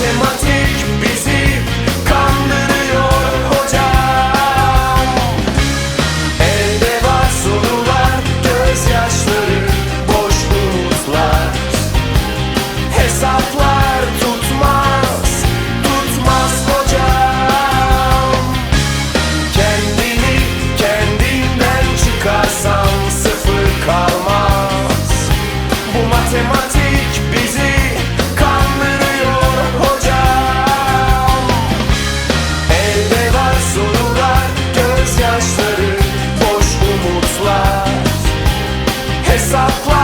Matematik bizi kandırıyor hoca Elde var sorular, gözyaşları, boşluklar. Hesaplar tutmaz, tutmaz hocam. Kendini kendinden çıkarsan sıfır kalmaz. Bu matematik soft